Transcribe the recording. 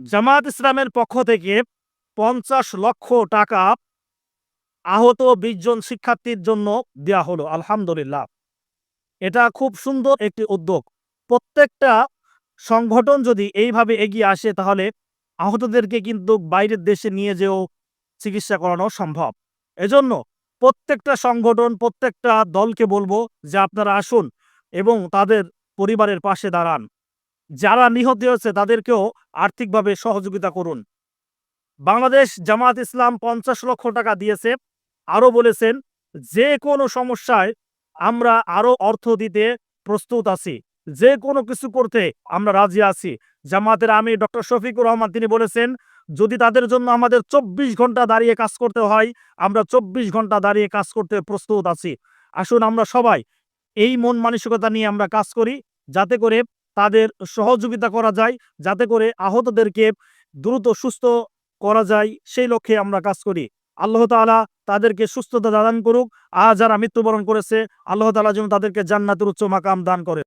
জামাত ইসলামের পক্ষ থেকে পঞ্চাশ লক্ষ টাকা আহত বিশ জন শিক্ষার্থীর জন্য দেওয়া হলো, আলহামদুলিল্লাহ। এটা খুব সুন্দর একটি উদ্যোগ। প্রত্যেকটা সংগঠন যদি এইভাবে এগিয়ে আসে, তাহলে আহতদেরকে কিন্তু বাইরের দেশে নিয়ে যেও চিকিৎসা করানো সম্ভব। এজন্য প্রত্যেকটা সংগঠন, প্রত্যেকটা দলকে বলব যে আপনারা আসুন এবং তাদের পরিবারের পাশে দাঁড়ান। যারা নিহত হয়েছে তাদেরকেও আর্থিকভাবে সহযোগিতা করুন। বাংলাদেশ জামাত ইসলাম পঞ্চাশ লক্ষ টাকা দিয়েছে। আরও বলেছেন, যে কোনো সমস্যায় আমরা আরও অর্থ দিতে প্রস্তুত আছি। যে কোনো কিছু করতে আমরা রাজি আছি। জামাতের আমি ডক্টর শফিকুর রহমান তিনি বলেছেন, যদি তাদের জন্য আমাদের চব্বিশ ঘণ্টা দাঁড়িয়ে কাজ করতে হয়, আমরা চব্বিশ ঘণ্টা দাঁড়িয়ে কাজ করতে প্রস্তুত আছি। আসুন আমরা সবাই এই মন মানসিকতা নিয়ে আমরা কাজ করি, যাতে করে তাদের সহযোগিতা করা যায়, যাতে করে আহতদেরকে দ্রুত সুস্থ করা যায়, সেই লক্ষ্যে আমরা কাজ করি। আল্লাহ তালা তাদেরকে সুস্থতা দান করুক। আর যারা মৃত্যুবরণ করেছে, আল্লাহ তালা যেন তাদেরকে জান্নাতের উচ্চ মাকাম দান করে।